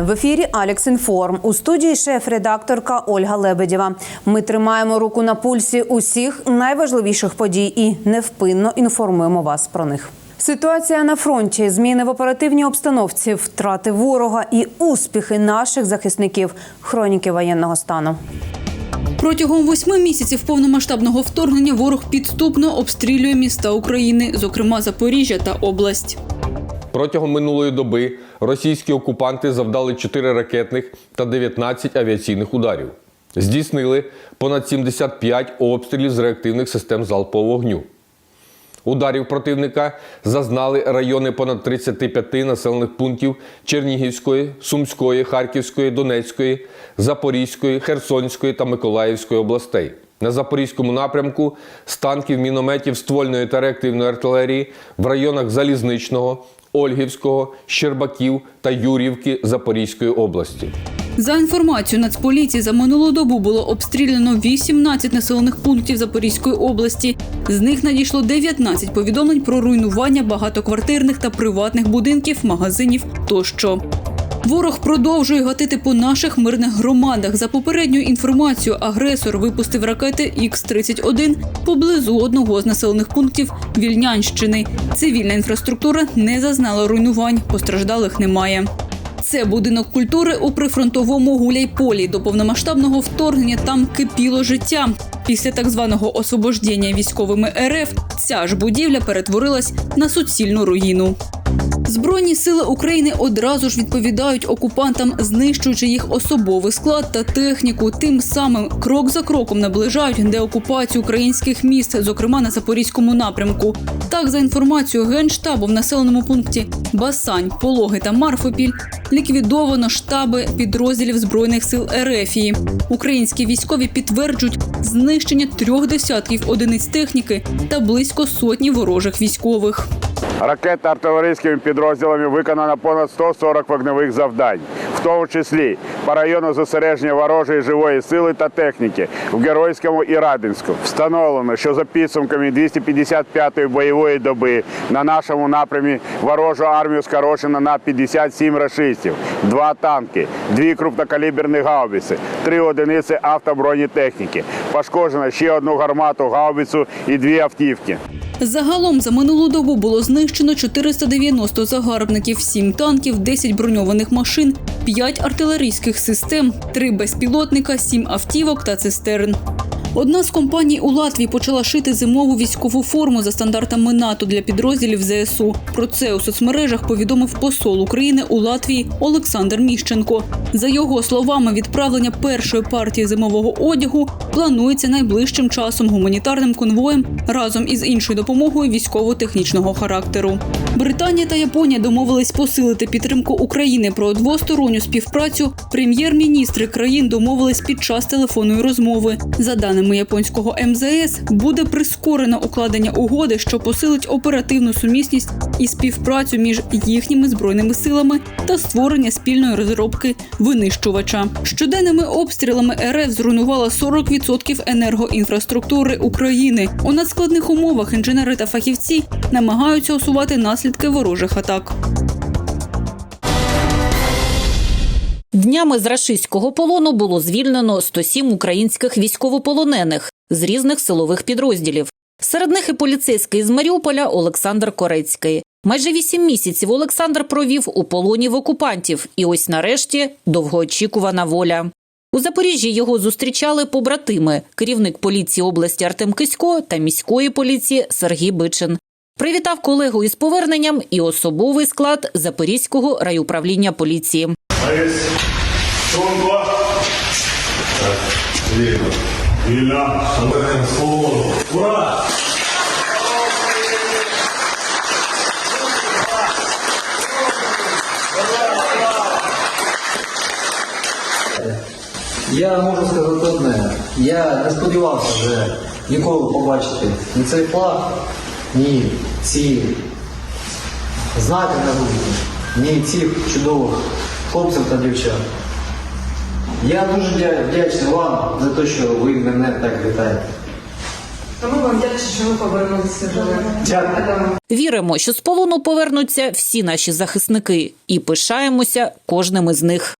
В ефірі Алекс Інформ. У студії шеф-редакторка Ольга Лебедєва. Ми тримаємо руку на пульсі усіх найважливіших подій і невпинно інформуємо вас про них. Ситуація на фронті, зміни в оперативній обстановці, втрати ворога і успіхи наших захисників. Хроніки воєнного стану. Протягом восьми місяців повномасштабного вторгнення ворог підступно обстрілює міста України, зокрема Запоріжжя та область. Протягом минулої доби російські окупанти завдали 4 ракетних та 19 авіаційних ударів. Здійснили понад 75 обстрілів з реактивних систем залпового вогню. Ударів противника зазнали райони понад 35 населених пунктів Чернігівської, Сумської, Харківської, Донецької, Запорізької, Херсонської та Миколаївської областей. На Запорізькому напрямку з танків, мінометів, ствольної та реактивної артилерії в районах Залізничного, Ольгівського, Щербаків та Юрівки Запорізької області. За інформацією Нацполіції, за минулу добу було обстріляно 18 населених пунктів Запорізької області. З них надійшло 19 повідомлень про руйнування багатоквартирних та приватних будинків, магазинів тощо. Ворог продовжує гатити по наших мирних громадах. За попередньою інформацією, агресор випустив ракети Х-31 поблизу одного з населених пунктів Вільнянщини. Цивільна інфраструктура не зазнала руйнувань, постраждалих немає. Це будинок культури у прифронтовому гуляйполі. До повномасштабного вторгнення там кипіло життя. Після так званого освобождення військовими РФ ця ж будівля перетворилась на суцільну руїну. Збройні сили України одразу ж відповідають окупантам, знищуючи їх особовий склад та техніку. Тим самим крок за кроком наближають деокупацію українських міст, зокрема на запорізькому напрямку. Так, за інформацією генштабу в населеному пункті Басань, Пологи та Марфопіль ліквідовано штаби підрозділів збройних сил Ерефії. Українські військові підтверджують знищення трьох десятків одиниць техніки та близько сотні ворожих військових. Ракетно-артилерійськими підрозділами виконано понад 140 вогневих завдань, в тому числі по району зосередження ворожої живої сили та техніки в Геройському і Радинську. Встановлено, що за підсумками 255-ї бойової доби на нашому напрямі ворожу армію скорочено на 57 рашистів, два танки, дві крупнокаліберні гаубиці, три одиниці автобронетехніки. Пошкоджено ще одну гармату гаубицю і дві автівки. Загалом за минулу добу було знищено 490 загарбників, 7 танків, 10 броньованих машин, 5 артилерійських систем, 3 безпілотника, 7 автівок та цистерн. Одна з компаній у Латвії почала шити зимову військову форму за стандартами НАТО для підрозділів ЗСУ. Про це у соцмережах повідомив посол України у Латвії Олександр Міщенко. За його словами, відправлення першої партії зимового одягу планується найближчим часом гуманітарним конвоєм разом із іншою допомогою військово-технічного характеру. Британія та Японія домовились посилити підтримку України про двосторонню співпрацю. Прем'єр-міністри країн домовились під час телефонної розмови. За даними японського МЗС, буде прискорено укладення угоди, що посилить оперативну сумісність і співпрацю між їхніми збройними силами та створення спільної розробки винищувача. Щоденними обстрілами РФ зруйнувала 40% енергоінфраструктури України. У надскладних умовах інженери та фахівці намагаються усувати наслідки ворожих атак. Днями з рашистського полону було звільнено 107 українських військовополонених з різних силових підрозділів. Серед них і поліцейський з Маріуполя Олександр Корецький. Майже вісім місяців Олександр провів у полоні в окупантів, і ось нарешті довгоочікувана воля. У Запоріжжі його зустрічали побратими, керівник поліції області Артем Кисько та міської поліції Сергій Бичин. Привітав колегу із поверненням і особовий склад Запорізького райуправління поліції. Борис, Тонко. Вільно. Вільно. Слово. Ура! Я можу сказати одне. Я не сподівався вже ніколи побачити ні цей флаг, ні ці знаки на вулиці, ні цих чудових хлопців та дівчат. Я дуже вдя- вдячний вам за те, що ви мене так вітаєте. Тому вам вдячні, що ви повернулися живими. Віримо, що з полону повернуться всі наші захисники і пишаємося кожним із них.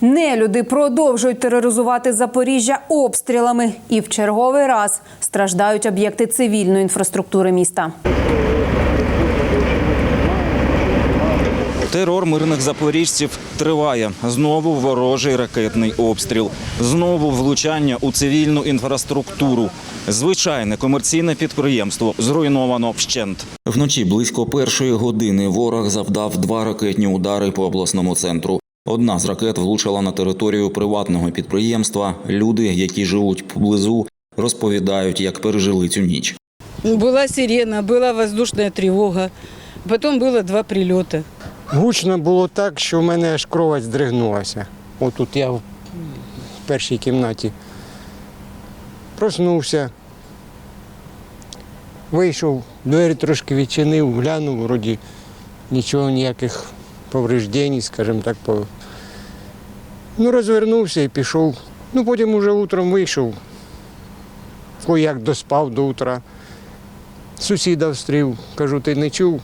Нелюди продовжують тероризувати Запоріжжя обстрілами і в черговий раз страждають об'єкти цивільної інфраструктури міста. Терор мирних запоріжців триває. Знову ворожий ракетний обстріл. Знову влучання у цивільну інфраструктуру. Звичайне комерційне підприємство зруйновано вщент. Вночі близько першої години ворог завдав два ракетні удари по обласному центру. Одна з ракет влучила на територію приватного підприємства. Люди, які живуть поблизу, розповідають, як пережили цю ніч. Была сирена, была воздушная тревога. Потом было два прилета. Гучно було так, що в мене аж кровать здригнулася. Отут я в першій кімнаті. Проснувся. Вийшов, двері трошки відчинив, глянув, вроді нічого, ніяких повреждень, скажімо так. По... Ну, розвернувся і пішов. Ну, потім уже утром вийшов. Як доспав до утра. Сусіда встрів, кажу, ти не чув,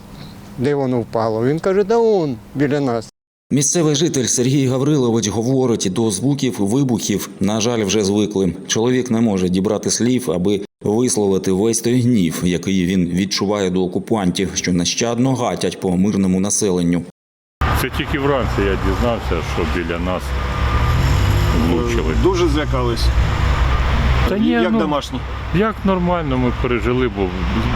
де воно впало? Він каже, да он біля нас. Місцевий житель Сергій Гаврилович говорить, до звуків вибухів, на жаль, вже звикли. Чоловік не може дібрати слів, аби висловити весь той гнів, який він відчуває до окупантів, що нещадно гатять по мирному населенню. Це тільки вранці я дізнався, що біля нас влучили. Дуже злякались. Та ні, Як ну, домашні. Як нормально ми пережили, бо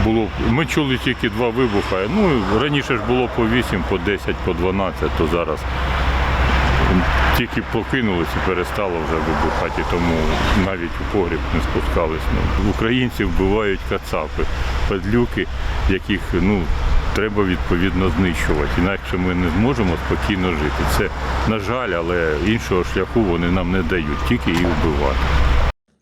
було ми чули тільки два вибухи. Ну раніше ж було по 8, по 10, по 12, то зараз тільки покинулись і перестало вже вибухати, тому навіть у погріб не спускались. Ну, українці вбивають кацапи, падлюки, яких ну. Треба відповідно знищувати, інакше ми не зможемо спокійно жити. Це на жаль, але іншого шляху вони нам не дають, тільки їх вбивати.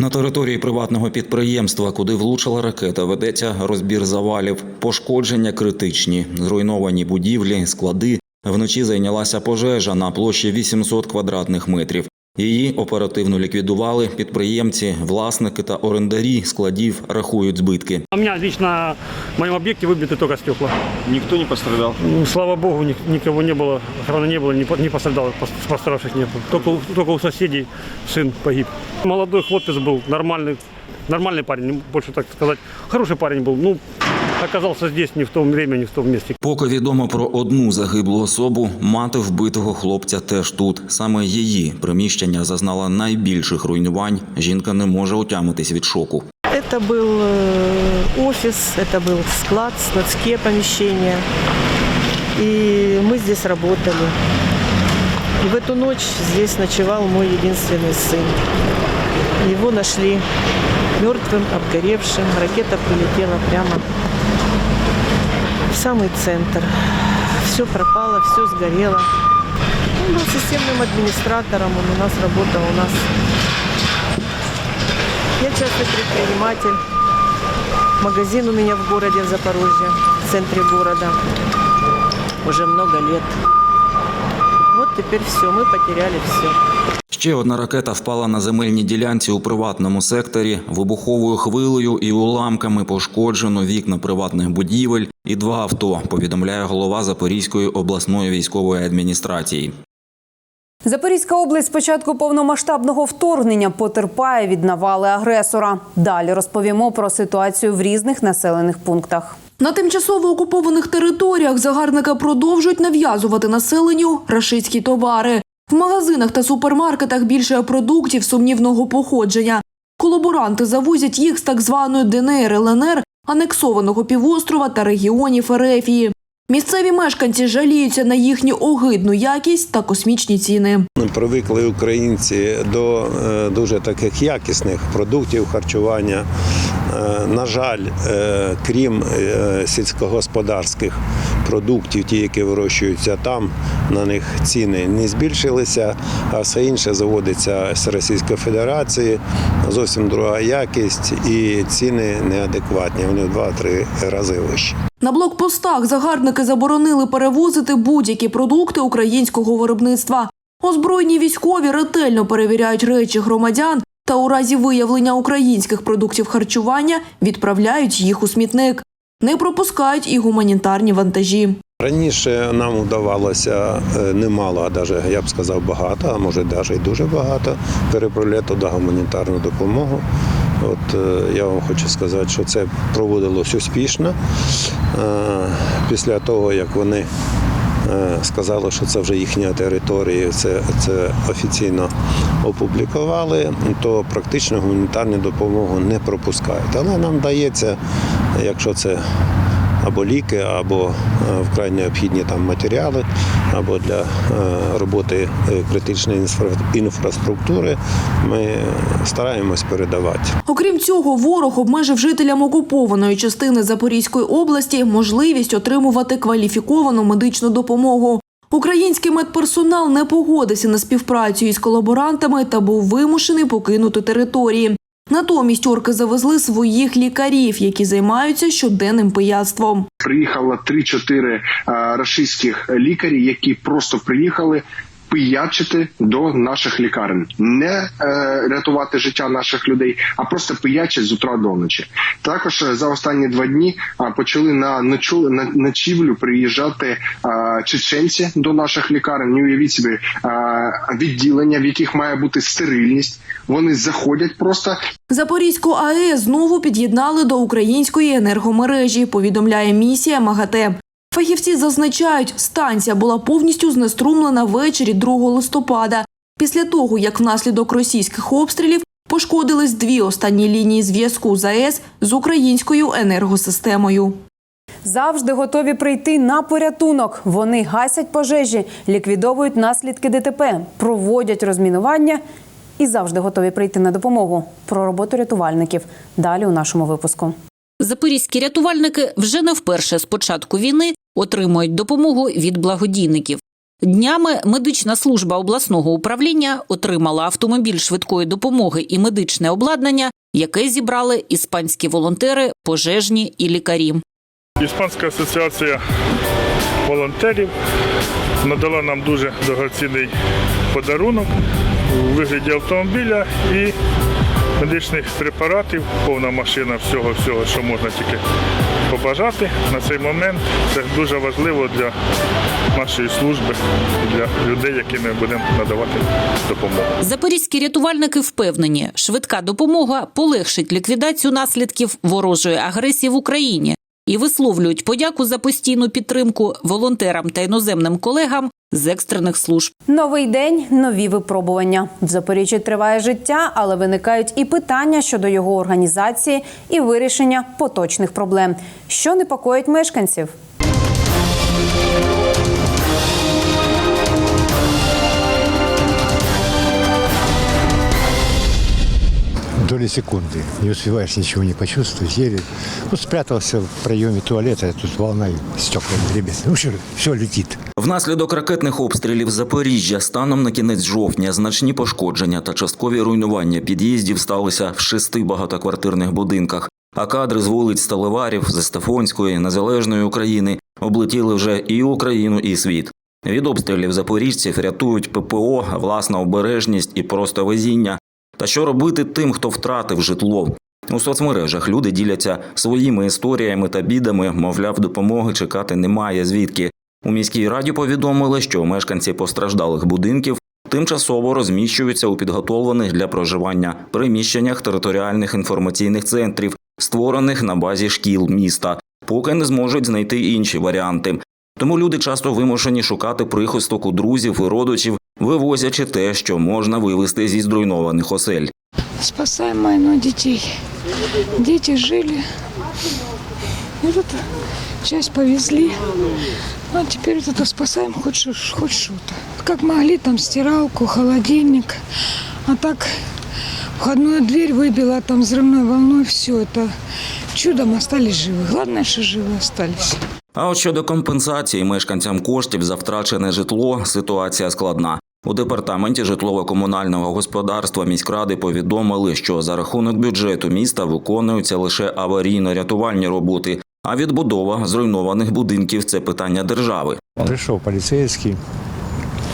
На території приватного підприємства, куди влучила ракета, ведеться розбір завалів, пошкодження критичні, зруйновані будівлі, склади. Вночі зайнялася пожежа на площі 800 квадратних метрів. Її оперативно ліквідували підприємці, власники та орендарі складів рахують збитки. У мене лично в моем объекте выбиты только стекла. Ніхто не постраждав. Ну, Слава богу, ни- никого не было, охраны не было, не по- не пострадало, пос- пострадавших не было. Только, у- только у соседей сын погиб. Молодой хлопец был, нормальный, нормальный парень, не больше так сказать. Хороший парень был, ну, оказался здесь не в том времени, не в том месте. Поки відомо про одну загиблу особу, мати вбитого хлопця теж тут. Саме її приміщення зазнала найбільших руйнувань. Жінка не може отямитись від шоку. Это был э, офис, это был склад, складские помещения. И мы здесь работали. И в эту ночь здесь ночевал мой единственный сын. Его нашли мертвым, обгоревшим. Ракета прилетела прямо в самый центр. Все пропало, все сгорело. Он был системным администратором, он у нас работал, у нас я частный предприниматель. Магазин у меня в городе, в Запорожье, в центре города. Уже много лет. Вот теперь все, мы потеряли все. Ще одна ракета впала на земельній ділянці у приватному секторі. Вибуховою хвилею і уламками пошкоджено вікна приватних будівель і два авто. Повідомляє голова Запорізької обласної військової адміністрації. Запорізька область з початку повномасштабного вторгнення потерпає від навали агресора. Далі розповімо про ситуацію в різних населених пунктах. На тимчасово окупованих територіях загарбники продовжують нав'язувати населенню рашистські товари. В магазинах та супермаркетах більше продуктів сумнівного походження. Колаборанти завозять їх з так званої ДНР ЛНР, анексованого півострова та регіонів Ерефії. Місцеві мешканці жаліються на їхню огидну якість та космічні ціни. Привикли українці до е, дуже таких якісних продуктів харчування. Е, На жаль, е, крім е, сільськогосподарських продуктів, ті, які вирощуються там, на них ціни не збільшилися, а все інше заводиться з Російської Федерації, зовсім друга якість і ціни неадекватні. Вони в 2-3 рази вищі. На блокпостах загарбники заборонили перевозити будь-які продукти українського виробництва. Озброєні військові ретельно перевіряють речі громадян та у разі виявлення українських продуктів харчування відправляють їх у смітник. Не пропускають і гуманітарні вантажі. Раніше нам вдавалося е, немало, а навіть я б сказав багато, а може навіть і дуже багато переправляти туди гуманітарну допомогу. От е, я вам хочу сказати, що це проводилось успішно. Е, Після того, як вони сказали, що це вже їхня територія, це, це офіційно опублікували, то практично гуманітарну допомогу не пропускають. Але нам дається, якщо це або ліки, або е, вкрай необхідні там матеріали, або для е, роботи е, критичної інфра- інфраструктури, ми стараємось передавати. Окрім цього, ворог обмежив жителям окупованої частини Запорізької області можливість отримувати кваліфіковану медичну допомогу. Український медперсонал не погодився на співпрацю із колаборантами та був вимушений покинути території. Натомість орки завезли своїх лікарів, які займаються щоденним пияцтвом. приїхало 3-4 е, рашистських лікарі, які просто приїхали пиячити до наших лікарень, не е, рятувати життя наших людей, а просто пиячать з утра до ночі. Також е, за останні два дні почали на ночу на ночівлю приїжджати е, чеченці до наших лікарень. Ну, Уявіть собі е, відділення, в яких має бути стерильність. Вони заходять просто Запорізьку АЕС знову під'єднали до української енергомережі, повідомляє місія МАГАТЕ. Фахівці зазначають, станція була повністю знеструмлена ввечері 2 листопада, після того, як внаслідок російських обстрілів пошкодились дві останні лінії зв'язку з АЕС з українською енергосистемою. Завжди готові прийти на порятунок. Вони гасять пожежі, ліквідовують наслідки ДТП, проводять розмінування і завжди готові прийти на допомогу. Про роботу рятувальників далі у нашому випуску. Запорізькі рятувальники вже не вперше з початку війни отримують допомогу від благодійників. Днями медична служба обласного управління отримала автомобіль швидкої допомоги і медичне обладнання, яке зібрали іспанські волонтери, пожежні і лікарі. Іспанська асоціація волонтерів надала нам дуже дорогоцінний подарунок у вигляді автомобіля і медичних препаратів, повна машина всього, всього, що можна тільки побажати на цей момент. Це дуже важливо для нашої служби, для людей, яким ми будемо надавати допомогу. Запорізькі рятувальники впевнені, швидка допомога полегшить ліквідацію наслідків ворожої агресії в Україні і висловлюють подяку за постійну підтримку волонтерам та іноземним колегам з екстрених служб. Новий день, нові випробування. В Запоріжжі триває життя, але виникають і питання щодо його організації і вирішення поточних проблем, що непокоїть мешканців. Доли секунды. Не успеваешь ничего не почувствовать. Еле ну, спрятался в проеме туалета, тут волна стеклами ребят. Ну, все, все летит. Внаслідок ракетних обстрілів Запоріжжя станом на кінець жовтня значні пошкодження та часткові руйнування під'їздів сталися в шести багатоквартирних будинках. А кадри з вулиць Сталеварів, Застафонської, Незалежної України облетіли вже і Україну, і світ. Від обстрілів запоріжців рятують ППО, власна обережність і просто везіння. Та що робити тим, хто втратив житло? У соцмережах люди діляться своїми історіями та бідами, мовляв, допомоги чекати немає звідки. У міській раді повідомили, що мешканці постраждалих будинків тимчасово розміщуються у підготовлених для проживання приміщеннях територіальних інформаційних центрів, створених на базі шкіл міста, поки не зможуть знайти інші варіанти. Тому люди часто вимушені шукати прихисток у друзів і родичів, вивозячи те, що можна вивезти зі зруйнованих осель. Спасаем майно детей. Дети жили. И вот часть повезли. А теперь вот это спасаем хоть, шо- хоть что-то. Как могли, там стиралку, холодильник. А так входную дверь выбила там взрывной волной. Все это чудом остались живы. Главное, что живы остались. А от щодо компенсації мешканцям коштів за втрачене житло, ситуація складна. У департаменті житлово-комунального господарства міськради повідомили, що за рахунок бюджету міста виконуються лише аварійно-рятувальні роботи, а відбудова зруйнованих будинків це питання держави. Пришел полицейский,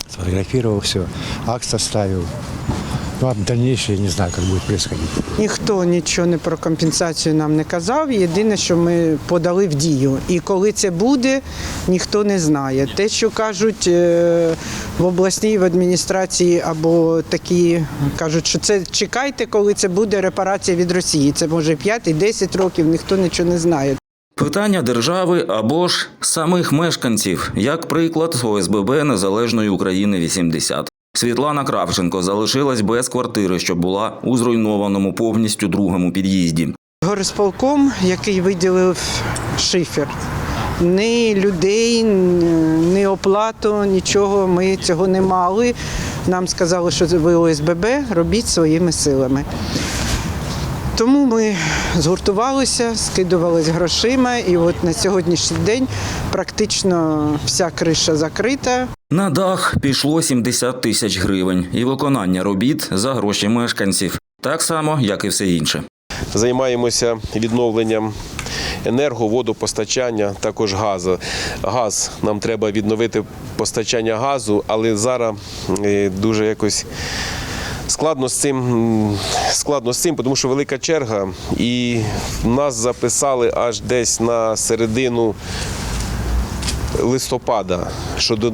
сфотографировал все, акт составил. Ну, а дальнейшее я не знаю, как будет происходить. Ніхто нічого не про компенсацію нам не казав. Єдине, що ми подали в дію. І коли це буде, ніхто не знає. Те, що кажуть е, в обласній в адміністрації або такі кажуть, що це чекайте, коли це буде репарація від Росії. Це може 5 і 10 років, ніхто нічого не знає. Питання держави або ж самих мешканців, як приклад ОСББ Незалежної України 80. Світлана Кравченко залишилась без квартири, що була у зруйнованому повністю другому під'їзді. Горисполком, який виділив шифер. Ні людей, ні оплату, нічого ми цього не мали. Нам сказали, що ви ОСББ робіть своїми силами. Тому ми згуртувалися, скидувалися грошима, і от на сьогоднішній день практично вся криша закрита. На дах пішло 70 тисяч гривень і виконання робіт за гроші мешканців, так само, як і все інше. Займаємося відновленням енерго, водопостачання, також газу. Газ нам треба відновити постачання газу, але зараз дуже якось. Складно з цим, складно з цим, тому що велика черга, і нас записали аж десь на середину листопада, що, до-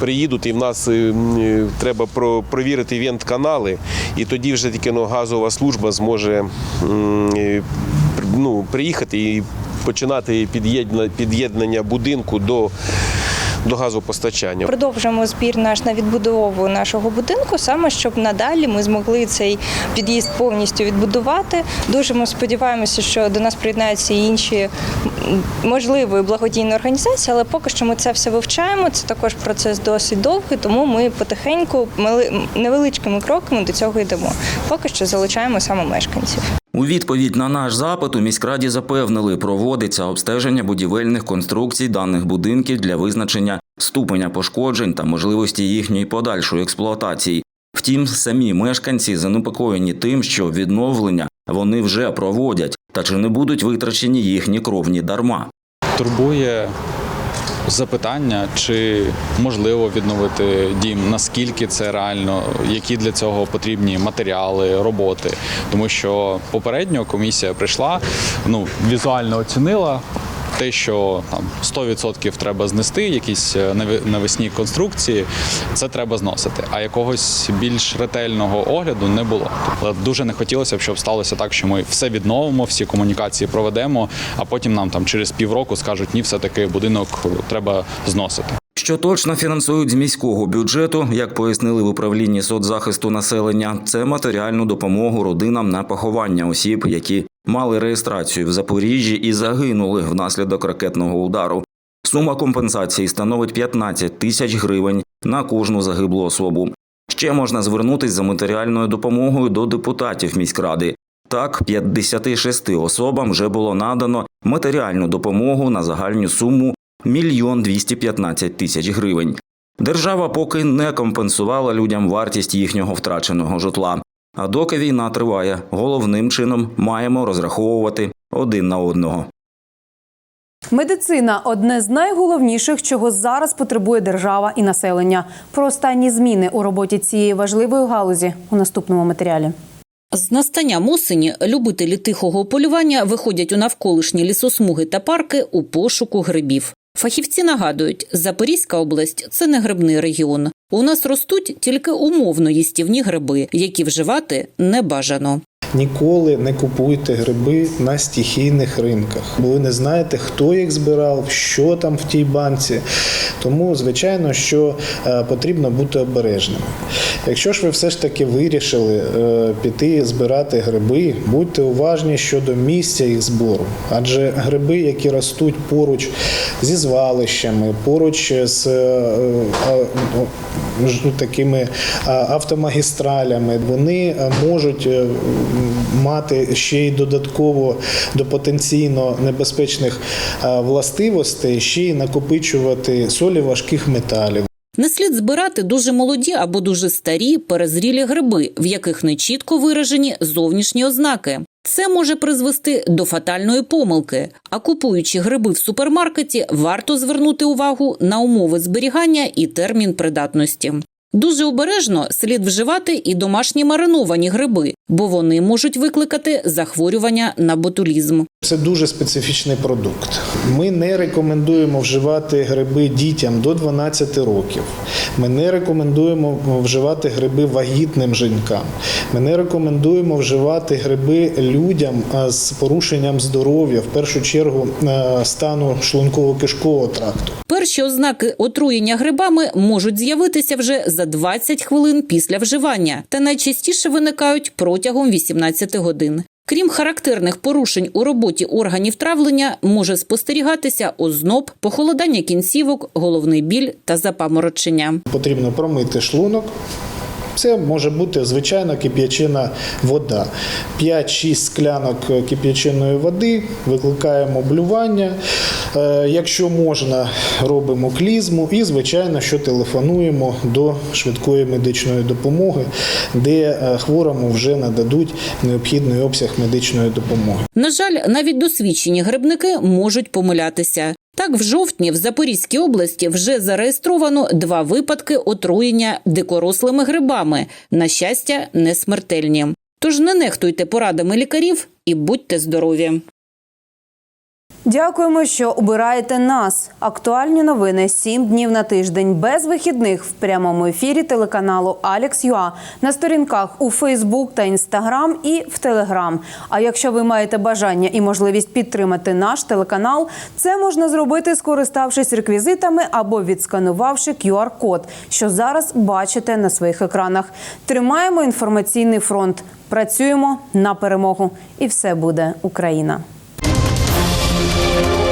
приїдуть і в нас е, м, треба про, провірити вент-канали, і тоді вже тільки ну, газова служба зможе е, ну, приїхати і починати під'єднання будинку до, до газопостачання. Продовжуємо збір наш на відбудову нашого будинку, саме щоб надалі ми змогли цей під'їзд повністю відбудувати. Дуже ми сподіваємося, що до нас приєднаються і інші можливі благодійні організації, але поки що ми це все вивчаємо. Це також процес досить довгий, тому ми потихеньку невеличкими кроками до цього йдемо. Поки що залучаємо саме мешканців. У відповідь на наш запит у міськраді запевнили, проводиться обстеження будівельних конструкцій даних будинків для визначення ступеня пошкоджень та можливості їхньої подальшої експлуатації. Втім, самі мешканці занепокоєні тим, що відновлення вони вже проводять, та чи не будуть витрачені їхні кровні дарма. турбує запитання, чи можливо відновити дім, наскільки це реально, які для цього потрібні матеріали, роботи. Тому що попередньо комісія прийшла, ну візуально оцінила. Те, що там 100% треба знести, якісь е, навесні конструкції, це треба зносити. А якогось більш ретельного огляду не було. Тобто дуже не хотілося б, щоб сталося так, що ми все відновимо, всі комунікації проведемо, а потім нам там через півроку скажуть, ні, все таки будинок треба зносити. Що точно фінансують з міського бюджету, як пояснили в управлінні соцзахисту населення, це матеріальну допомогу родинам на поховання осіб, які мали реєстрацію в Запоріжжі і загинули внаслідок ракетного удару. Сума компенсації становить 15 тисяч гривень на кожну загиблу особу. Ще можна звернутись за матеріальною допомогою до депутатів міськради. Так, 56 особам вже було надано матеріальну допомогу на загальну суму мільйон 215 тисяч гривень. Держава поки не компенсувала людям вартість їхнього втраченого житла. А доки війна триває, головним чином маємо розраховувати один на одного. Медицина одне з найголовніших, чого зараз потребує держава і населення. Про останні зміни у роботі цієї важливої галузі у наступному матеріалі. З настанням осені любителі тихого полювання виходять у навколишні лісосмуги та парки у пошуку грибів. Фахівці нагадують, Запорізька область це не грибний регіон. У нас ростуть тільки умовно їстівні гриби, які вживати не бажано. Ніколи не купуйте гриби на стихійних ринках, бо ви не знаєте, хто їх збирав, що там в тій банці. Тому, звичайно, що е, потрібно бути обережними. Якщо ж ви все ж таки вирішили е, піти збирати гриби, будьте уважні щодо місця їх збору, адже гриби, які ростуть поруч зі звалищами, поруч з е, е, е, такими автомагістралями, вони е, можуть е, мати ще й додатково до потенційно небезпечних властивостей, ще й накопичувати солі важких металів. Не слід збирати дуже молоді або дуже старі перезрілі гриби, в яких не чітко виражені зовнішні ознаки. Це може призвести до фатальної помилки. А купуючи гриби в супермаркеті, варто звернути увагу на умови зберігання і термін придатності. Дуже обережно слід вживати і домашні мариновані гриби, бо вони можуть викликати захворювання на ботулізм. Це дуже специфічний продукт. Ми не рекомендуємо вживати гриби дітям до 12 років. Ми не рекомендуємо вживати гриби вагітним жінкам. Ми не рекомендуємо вживати гриби людям з порушенням здоров'я, в першу чергу е, стану шлунково-кишкового тракту. Перші ознаки отруєння грибами можуть з'явитися вже за 20 хвилин після вживання та найчастіше виникають протягом 18 годин. Крім характерних порушень у роботі органів травлення, може спостерігатися озноб, похолодання кінцівок, головний біль та запаморочення. Потрібно промити шлунок. Це може бути звичайна кип'ячена вода. 5-6 склянок кип'яченої води, викликаємо блювання. Е, Якщо можна, робимо клізму і, звичайно, що телефонуємо до швидкої медичної допомоги, де е, хворому вже нададуть необхідний обсяг медичної допомоги. На жаль, навіть досвідчені грибники можуть помилятися. Так, в жовтні в Запорізькій області вже зареєстровано два випадки отруєння дикорослими грибами. На щастя, не смертельні. Тож не нехтуйте порадами лікарів і будьте здорові. Дякуємо, що обираєте нас. Актуальні новини сім днів на тиждень без вихідних в прямому ефірі телеканалу Алекс.ua на сторінках у Фейсбук та Інстаграм і в Телеграм. А якщо ви маєте бажання і можливість підтримати наш телеканал, це можна зробити, скориставшись реквізитами або відсканувавши QR-код, що зараз бачите на своїх екранах. Тримаємо інформаційний фронт. Працюємо на перемогу, і все буде Україна. Thank you.